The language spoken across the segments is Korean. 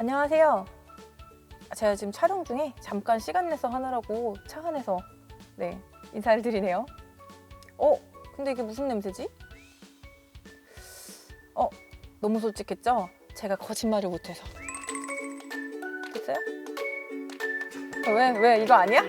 안녕하세요. 제가 지금 촬영 중에 잠깐 시간 내서 하느라고 차 안에서 네 인사를 드리네요. 어, 근데 이게 무슨 냄새지? 어, 너무 솔직했죠? 제가 거짓말을 못해서. 됐어요? 어, 왜, 왜 이거 아니야?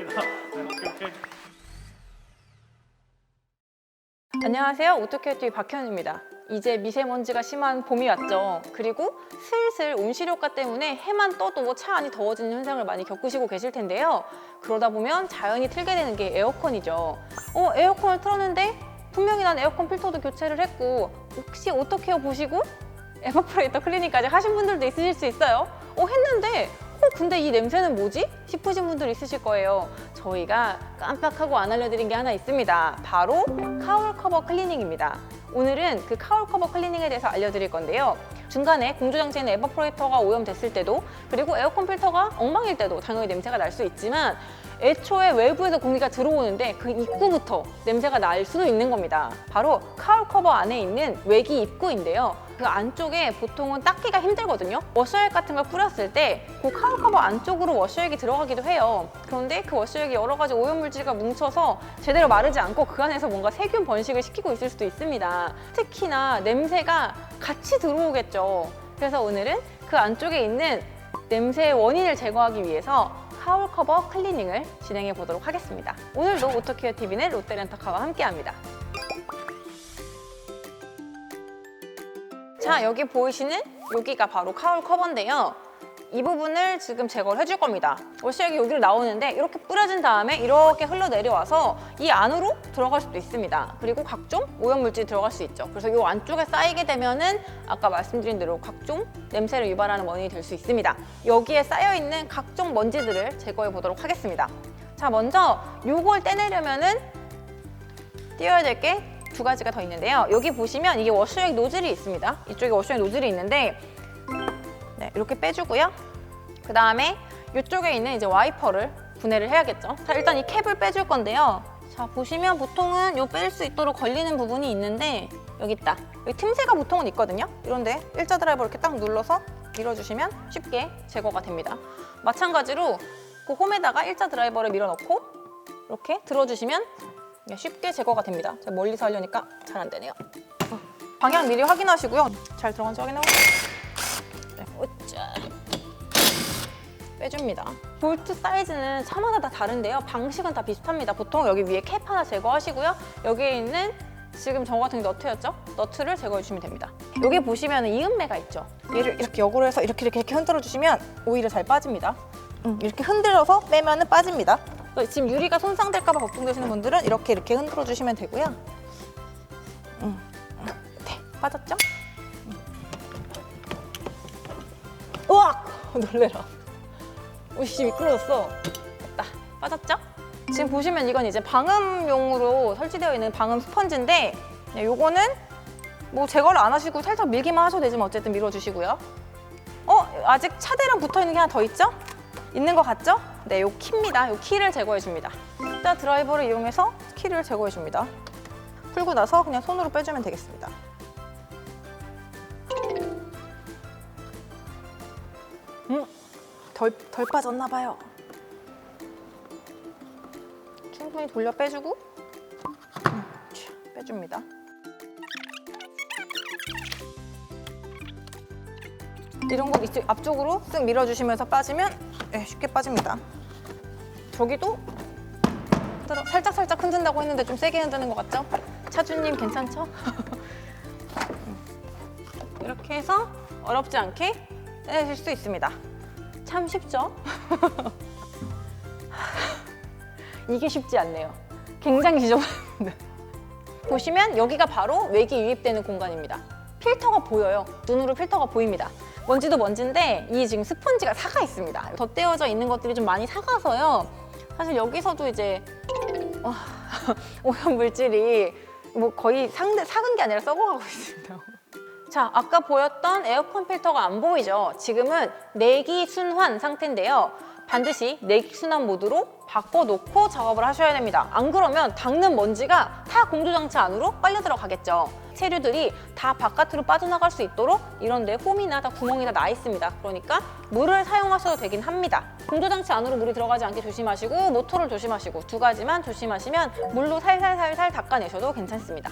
안녕하세요. 오토케어TV 박현입니다. 이제 미세먼지가 심한 봄이 왔죠. 그리고 슬슬 온실효과 때문에 해만 떠도 차 안이 더워지는 현상을 많이 겪으시고 계실 텐데요. 그러다 보면 자연히 틀게 되는 게 에어컨이죠. 어, 에어컨을 틀었는데 분명히 난 에어컨 필터도 교체를 했고 혹시 오토케어 보시고 에버프레이터 클리닝까지 하신 분들도 있으실 수 있어요. 어, 했는데 어, 근데 이 냄새는 뭐지? 싶으신 분들 있으실 거예요. 저희가 깜빡하고 안 알려드린 게 하나 있습니다. 바로 카울 커버 클리닝입니다. 오늘은 그 카울 커버 클리닝에 대해서 알려드릴 건데요. 중간에 공조장치에 있는 에버프레이터가 오염됐을 때도 그리고 에어컨 필터가 엉망일 때도 당연히 냄새가 날 수 있지만 애초에 외부에서 공기가 들어오는데 그 입구부터 냄새가 날 수도 있는 겁니다. 바로 카울 커버 안에 있는 외기 입구인데요. 그 안쪽에 보통은 닦기가 힘들거든요. 워셔액 같은 걸 뿌렸을 때 그 카울 커버 안쪽으로 워셔액이 들어가기도 해요. 그런데 그 워셔액이 여러 가지 오염물질과 뭉쳐서 제대로 마르지 않고 그 안에서 뭔가 세균 번식을 시키고 있을 수도 있습니다. 특히나 냄새가 같이 들어오겠죠. 그래서 오늘은 그 안쪽에 있는 냄새의 원인을 제거하기 위해서 카울 커버 클리닝을 진행해 보도록 하겠습니다. 오늘도 오토케어 TV는 롯데렌터카와 함께합니다. 자, 여기 보이시는 여기가 바로 카울 커버인데요. 이 부분을 지금 제거를 해줄 겁니다. 워시액이 여기로 나오는데 이렇게 뿌려진 다음에 이렇게 흘러내려와서 이 안으로 들어갈 수도 있습니다. 그리고 각종 오염물질이 들어갈 수 있죠. 그래서 이 안쪽에 쌓이게 되면은 아까 말씀드린 대로 각종 냄새를 유발하는 원인이 될 수 있습니다. 여기에 쌓여있는 각종 먼지들을 제거해 보도록 하겠습니다. 자, 먼저 요걸 떼내려면은 띄워야 될게 두 가지가 더 있는데요. 여기 보시면 이게 워셔액 노즐이 있습니다. 이쪽에 워셔액 노즐이 있는데 네, 이렇게 빼주고요. 그 다음에 이쪽에 있는 이제 와이퍼를 분해를 해야겠죠. 자, 일단 이 캡을 빼줄 건데요. 자, 보시면 보통은 요 뺄 수 있도록 걸리는 부분이 있는데 여기 있다. 여기 틈새가 보통은 있거든요. 이런데 일자 드라이버 이렇게 딱 눌러서 밀어주시면 쉽게 제거가 됩니다. 마찬가지로 그 홈에다가 일자 드라이버를 밀어넣고 이렇게 들어주시면 쉽게 제거가 됩니다. 제가 멀리서 하려니까 잘 안 되네요. 어, 방향 미리 확인하시고요. 잘 들어간지 확인하고 빼줍니다. 볼트 사이즈는 차마다 다 다른데요. 방식은 다 비슷합니다. 보통 여기 위에 캡 하나 제거하시고요. 여기에 있는 지금 저 같은 게 너트였죠? 너트를 제거해 주시면 됩니다. 여기 보시면 이음매가 있죠? 얘를 이렇게 역으로 해서 이렇게 이렇게, 이렇게 흔들어 주시면 오히려 잘 빠집니다. 음, 이렇게 흔들어서 빼면 빠집니다. 지금 유리가 손상될까 봐 걱정되시는 분들은 이렇게 이렇게 흔들어 주시면 되고요. 음, 네, 빠졌죠? 우와! 놀래라. 오씨 미끄러졌어. 됐다. 빠졌죠? 지금 보시면 이건 이제 방음용으로 설치되어 있는 방음 스펀지인데 네, 요거는 뭐 제거를 안 하시고 살짝 밀기만 하셔도 되지만 어쨌든 밀어주시고요. 어? 아직 차대랑 붙어있는 게 하나 더 있죠? 있는 것 같죠? 네, 요 키입니다. 요 키를 제거해 줍니다. 자, 드라이버를 이용해서 키를 제거해 줍니다. 풀고 나서 그냥 손으로 빼주면 되겠습니다. 음, 덜, 덜 빠졌나 봐요. 충분히 돌려 빼주고 음, 촤, 빼줍니다. 이런 거 이쪽 앞쪽으로 쓱 밀어주시면서 빠지면 네, 쉽게 빠집니다. 저기도 살짝 살짝 흔든다고 했는데 좀 세게 흔드는 것 같죠? 차주님 괜찮죠? 이렇게 해서 어렵지 않게 떼내실 수 있습니다. 참 쉽죠? 이게 쉽지 않네요. 굉장히 지저분합니다. 보시면 여기가 바로 외기 유입되는 공간입니다. 필터가 보여요. 눈으로 필터가 보입니다. 먼지도 먼지인데 이 지금 스펀지가 사가 있습니다. 덧대어져 있는 것들이 좀 많이 사가서요. 사실 여기서도 이제 와, 오염 물질이 뭐 거의 상대, 삭은 게 아니라 썩어가고 있습니다. 자, 아까 보였던 에어컨 필터가 안 보이죠? 지금은 내기 순환 상태인데요. 반드시 내기 순환 모드로 바꿔놓고 작업을 하셔야 됩니다. 안 그러면 닦는 먼지가 타 공조장치 안으로 빨려 들어가겠죠. 체류들이 다 바깥으로 빠져나갈 수 있도록 이런 데 홈이나 다 구멍이 다나 있습니다. 그러니까 물을 사용하셔도 되긴 합니다. 공조장치 안으로 물이 들어가지 않게 조심하시고 모터를 조심하시고 두 가지만 조심하시면 물로 살살살살 닦아내셔도 괜찮습니다.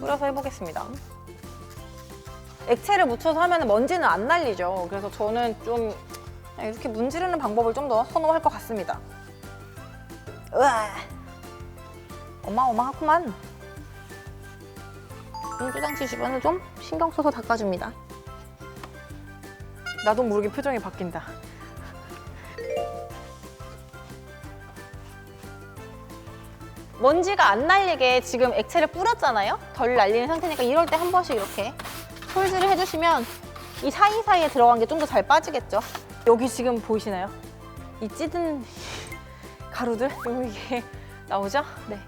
뿌려서 해보겠습니다. 액체를 묻혀서 하면 먼지는 안 날리죠. 그래서 저는 좀 이렇게 문지르는 방법을 좀 더 선호할 것 같습니다. 으아, 어마어마하구만. 공조장치 주변을 좀 신경 써서 닦아줍니다. 나도 모르게 표정이 바뀐다. 먼지가 안 날리게 지금 액체를 뿌렸잖아요? 덜 날리는 상태니까 이럴 때 한 번씩 이렇게 솔질을 해주시면 이 사이사이에 들어간 게 좀 더 잘 빠지겠죠? 여기 지금 보이시나요? 이 찌든 가루들 여기 이게 나오죠? 네.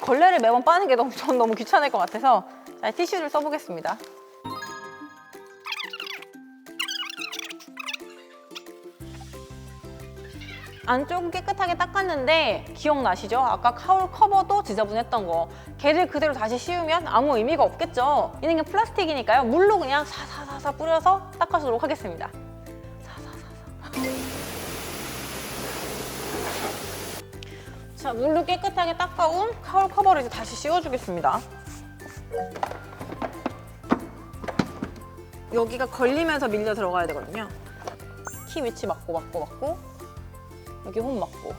걸레를 매번 빠는 게 너무 전 너무 귀찮을 것 같아서 자, 티슈를 써보겠습니다. 안쪽은 깨끗하게 닦았는데 기억나시죠? 아까 카울 커버도 지저분했던 거. 걔를 그대로 다시 씌우면 아무 의미가 없겠죠. 이는 게 플라스틱이니까요. 물로 그냥 사사사사 뿌려서 닦아주도록 하겠습니다. 자, 물로 깨끗하게 닦아온 카울 커버를 이제 다시 씌워주겠습니다. 여기가 걸리면서 밀려 들어가야 되거든요. 키 위치 맞고 맞고 맞고 여기 홈 맞고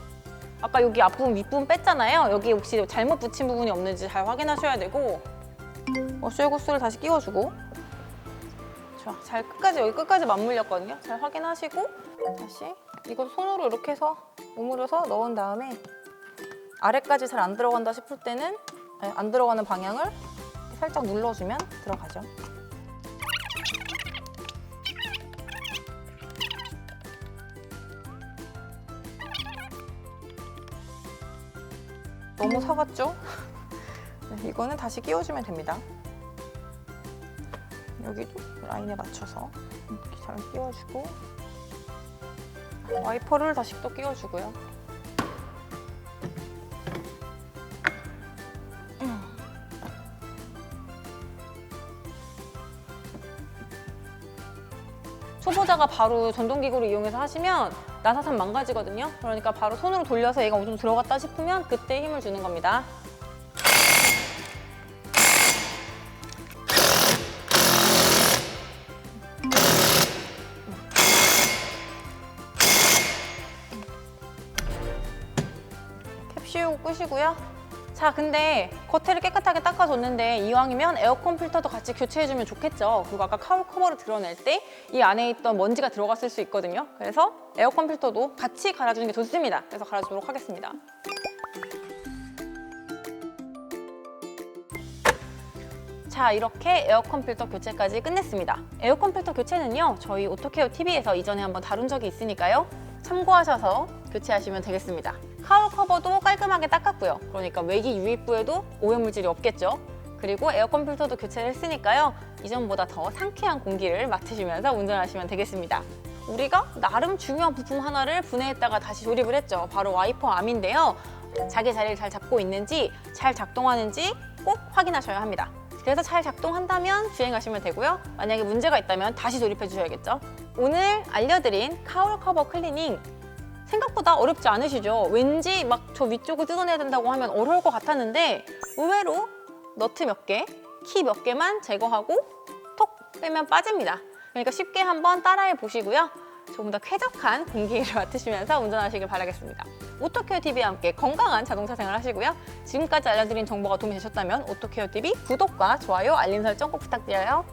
아까 여기 앞부분 윗부분 뺐잖아요. 여기 혹시 잘못 붙인 부분이 없는지 잘 확인하셔야 되고 어쇼구스를 다시 끼워주고 좋아, 잘 끝까지 여기 끝까지 맞물렸거든요. 잘 확인하시고 다시 이걸 손으로 이렇게 해서 오므려서 넣은 다음에 아래까지 잘 안 들어간다 싶을 때는 아니, 안 들어가는 방향을 살짝 눌러주면 들어가죠. 너무 사갔죠? 네, 이거는 다시 끼워주면 됩니다. 여기도 라인에 맞춰서 이렇게 잘 끼워주고 와이퍼를 다시 또 끼워주고요. 초보자가 바로 전동기구를 이용해서 하시면 나사산 망가지거든요. 그러니까 바로 손으로 돌려서 얘가 좀 들어갔다 싶으면 그때 힘을 주는 겁니다. 캡 씌우고 끄시고요. 자, 근데 겉에를 깨끗하게 닦아줬는데 이왕이면 에어컨 필터도 같이 교체해주면 좋겠죠. 그리고 아까 카울 커버를 드러낼 때 이 안에 있던 먼지가 들어갔을 수 있거든요. 그래서 에어컨 필터도 같이 갈아주는 게 좋습니다. 그래서 갈아주도록 하겠습니다. 자 이렇게 에어컨 필터 교체까지 끝냈습니다. 에어컨 필터 교체는요 저희 오토케어 TV에서 이전에 한번 다룬 적이 있으니까요 참고하셔서 교체하시면 되겠습니다. 카울 커버도 깔끔하게 닦았고요. 그러니까 외기 유입부에도 오염물질이 없겠죠. 그리고 에어컨 필터도 교체를 했으니까요 이전보다 더 상쾌한 공기를 맡으시면서 운전하시면 되겠습니다. 우리가 나름 중요한 부품 하나를 분해했다가 다시 조립을 했죠. 바로 와이퍼 암인데요. 자기 자리를 잘 잡고 있는지 잘 작동하는지 꼭 확인하셔야 합니다. 그래서 잘 작동한다면 주행하시면 되고요. 만약에 문제가 있다면 다시 조립해 주셔야겠죠. 오늘 알려드린 카울 커버 클리닝 생각보다 어렵지 않으시죠? 왠지 막 저 위쪽을 뜯어내야 된다고 하면 어려울 것 같았는데 의외로 너트 몇 개, 키 몇 개만 제거하고 톡 빼면 빠집니다. 그러니까 쉽게 한번 따라해 보시고요. 조금 더 쾌적한 공기를 맡으시면서 운전하시길 바라겠습니다. 오토케어 TV와 함께 건강한 자동차 생활 하시고요. 지금까지 알려드린 정보가 도움이 되셨다면 오토케어 TV 구독과 좋아요, 알림 설정 꼭 부탁드려요.